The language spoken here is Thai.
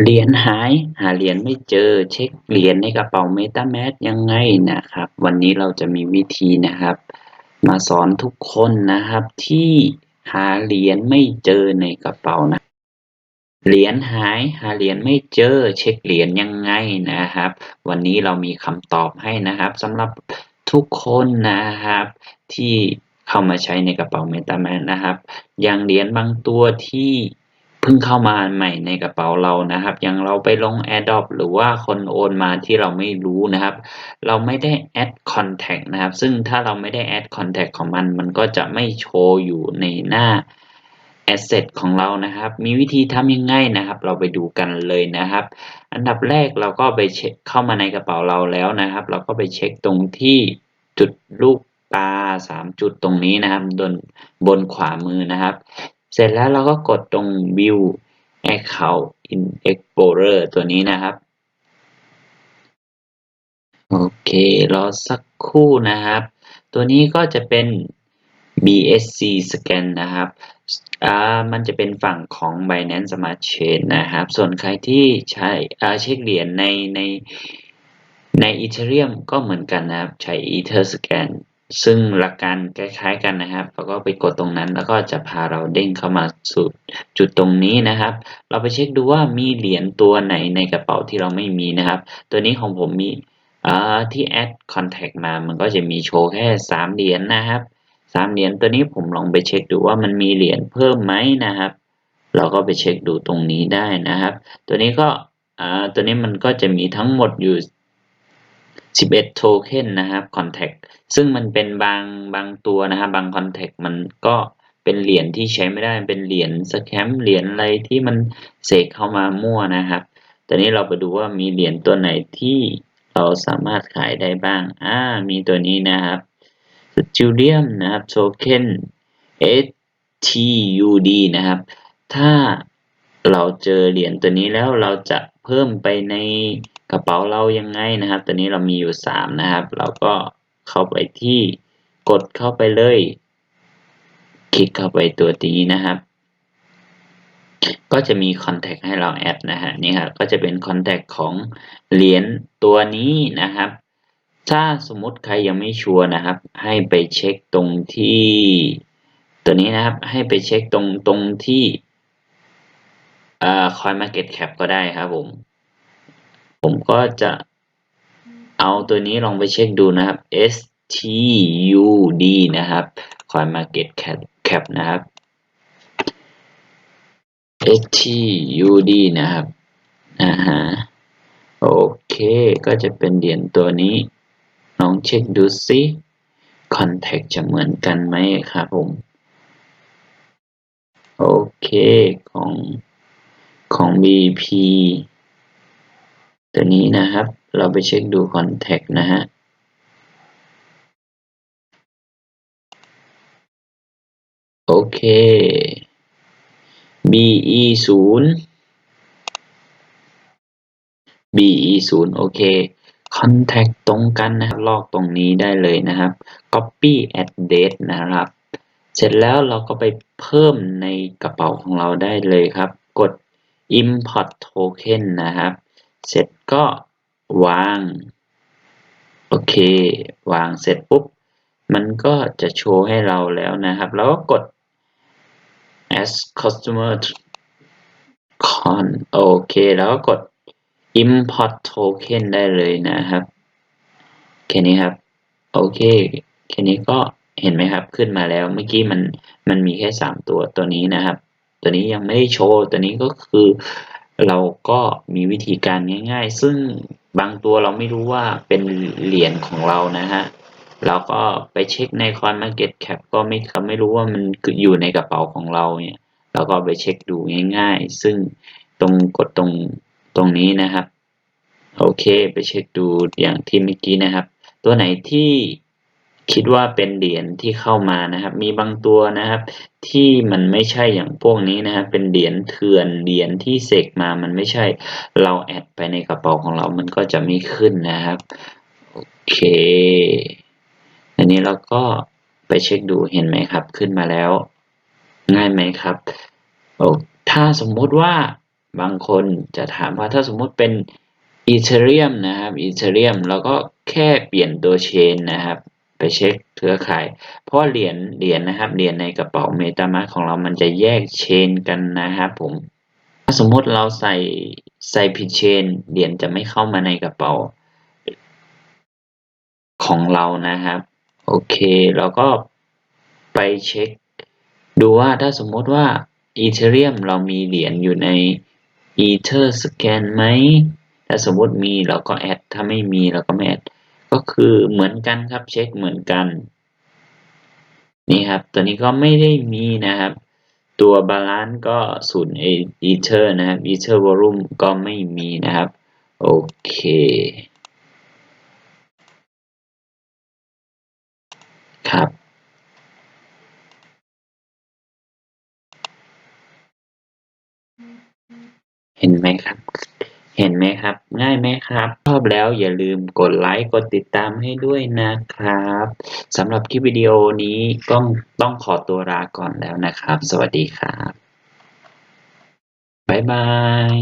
เหรียญหาย หาเหรียญไม่เจอ เช็คเหรียญในกระเป๋า MetaMask ยังไงนะครับ วันนี้เราจะมีวิธีนะครับ มาสอนทุกคนนะครับที่หาเหรียญไม่เจอในกระเป๋านะ เหรียญหาย หาเหรียญไม่เจอ เช็คเหรียญยังไงนะครับ วันนี้เรามีคำตอบให้นะครับสำหรับทุกคนนะครับที่เข้ามาใช้ในกระเป๋า MetaMask นะครับ อย่างเหรียญบางตัวที่ เพิ่งเข้ามาใหม่ในกระเป๋าเรานะครับ อย่างเราไปลง AirDrop หรือว่าคนโอนมาที่เราไม่รู้นะครับ เราไม่ได้ add contact นะครับ ซึ่งถ้าเราไม่ได้ add contact ของมัน มันก็จะไม่โชว์อยู่ในหน้า asset ของเรานะครับ มีวิธีทำยังไงนะครับ เราไปดูกันเลยนะครับ อันดับแรกเราก็ไปเช็คเข้ามาในกระเป๋าเราแล้วนะครับ เราก็ไปเช็คตรงที่จุดลูกตา3จุดตรงนี้นะครับบนบนขวามือนะครับ เสร็จแล้วเราก็กดตรง view account in explorer ตัวนี้นะครับ โอเค รอสักครู่นะครับ ตัวนี้ก็จะเป็น BSC scan นะครับอ่ามันจะเป็นฝั่งของ Binance Smart Chain นะครับ ส่วนใครที่ใช้อ่าเช็คเหรียญในในใน Ethereum ก็เหมือนกันนะครับ ใช้ Ether scan ซึ่งหลักการคล้ายๆกันนะครับแล้วก็ไปกดตรงนั้น แล้วก็จะพาเราเด้งเข้ามาสู่จุดตรงนี้นะครับ เราไปเช็คดูว่ามีเหรียญตัวไหนในกระเป๋าที่เราไม่มีนะครับ ตัวนี้ของผมมีอ่าที่ add contact มา มันก็จะมีโชว์แค่3เหรียญนะครับสามเหรียญตัวนี้ผมลองไปเช็คดูว่ามันมีเหรียญเพิ่มไหมนะครับ เราก็ไปเช็คดูตรงนี้ได้นะครับ ตัวนี้ก็อ่าตัวนี้มันก็จะมีทั้งหมดอยู่ 11 โทเค็นนะครับ contact ซึ่งมันเป็นบางบางตัวนะครับบาง contact มันก็เป็นเหรียญที่ใช้ไม่ได้เป็นเหรียญสแคมเหรียญอะไรที่มันเสกเข้ามามั่วนะครับตอนนี้เราไปดูว่ามีเหรียญตัวไหนที่เราสามารถขายได้บ้างอ่ามีตัวนี้นะครับจูเลียมนะครับโทเค็น STUD นะครับ ถ้าเราเจอเหรียญตัวนี้แล้วเราจะเพิ่มไปใน ระเป๋าเรายังไงนะครับ ตัวนี้เรามีอยู่สามนะครับ เราก็เข้าไปที่กดเข้าไปเลย คลิกเข้าไปตัวนี้นะครับ ก็จะมี Contact ให้เราแอดนะฮะนี่ครับก็จะเป็น Contact ของเหรียญตัวนี้นะครับ ถ้าสมมติใครยังไม่ชัวร์นะครับ ให้ไปเช็คตรงที่ ตัวนี้นะครับให้ไปเช็คตรงตรงที่เอ่อ Coin Market Cap ก็ได้ครับผม ผมก็จะเอาตัวนี้ลองไปเช็คดูนะครับ STUD นะครับ Coin Market Cap Cap นะครับ STUD นะครับอ่าฮะโอเคก็จะเป็นเหรียญตัวนี้ลองเช็คดูซิ Contact จะเหมือนกันไหมครับผม โอเคของของ BP ตัวนี้นะครับ เราไปเช็คดู Contact นะฮะโอเค BE ศูนย์ BE ศูนย์โอเค contact ตรงกันนะครับ ลอกตรงนี้ได้เลยนะครับ copy address นะครับ เสร็จแล้วเราก็ไปเพิ่มในกระเป๋าของเราได้เลยครับ กด import token นะครับ เสร็จก็วาง โอเค วางเสร็จปุ๊บ มันก็จะโชว์ให้เราแล้วนะครับ แล้วก็กด as customer con โอเค แล้วก็กด import token ได้เลยนะครับ แค่นี้ครับ โอเค แค่นี้ก็เห็นไหมครับ ขึ้นมาแล้ว เมื่อกี้มัน มันมีแค่สามตัว ตัวนี้นะครับ ตัวนี้ยังไม่ได้โชว์ ตัวนี้ก็คือ เราก็มีวิธีการง่ายๆ ซึ่งบางตัวเราไม่รู้ว่าเป็นเหรียญของเรานะฮะ เราก็ไปเช็คใน Coin Market Cap ก็ไม่เขาไม่รู้ว่ามันอยู่ในกระเป๋าของเราเนี่ย เราก็ไปเช็คดูง่ายๆ ซึ่งตรงกดตรงตรงนี้นะครับ โอเค ไปเช็คดูอย่างที่เมื่อกี้นะครับ ตัวไหนที่ คิดว่าเป็นเหรียญที่เข้ามานะครับ มีบางตัวนะครับ ที่มันไม่ใช่อย่างพวกนี้นะครับเป็นเหรียญเถื่อนเหรียญที่เสกมามันไม่ใช่ เราแอดไปในกระเป๋าของเรามันก็จะไม่ขึ้นนะครับโอเค อันนี้เราก็ไปเช็คดูเห็นไหมครับ ขึ้นมาแล้ว ง่ายไหมครับโอ้ถ้าสมมุติว่าบางคนจะถามว่าถ้าสมมุติเป็น Ethereum นะครับ Ethereum เราก็แค่เปลี่ยนตัวเชนนะครับ ไปเช็คเครือข่าย เพราะเหรียญเหรียญนะครับเหรียญในกระเป๋า MetaMask ของเรามันจะแยกเชนกันนะครับผมถ้าสมมุติเราใส่ใส่ผิดเชนเหรียญจะไม่เข้ามาในกระเป๋าของเรานะครับ โอเคเราก็ไปเช็ค ดูว่าถ้าสมมติว่า Ethereum เรามีเหรียญอยู่ใน Ether Scan ไหมถ้าสมมติมีเราก็แอด ถ้าไม่มีเราก็ไม่แอด ก็คือเหมือนกันครับเช็คเหมือนกัน นี่ครับ ตัวนี้ก็ไม่ได้มีนะครับ ตัวบาลานซ์ก็ศูนย์ Ether นะครับ Ether Volume ก็ไม่มีนะครับ โอเคครับเห็นไหมครับ เห็นไหมครับ ง่ายไหมครับ ชอบแล้วอย่าลืมกดไลค์กดติดตามให้ด้วยนะครับสำหรับคลิปวิดีโอนี้ต้องต้องขอตัวลาก่อนแล้วนะครับ สวัสดีครับ บ๊ายบาย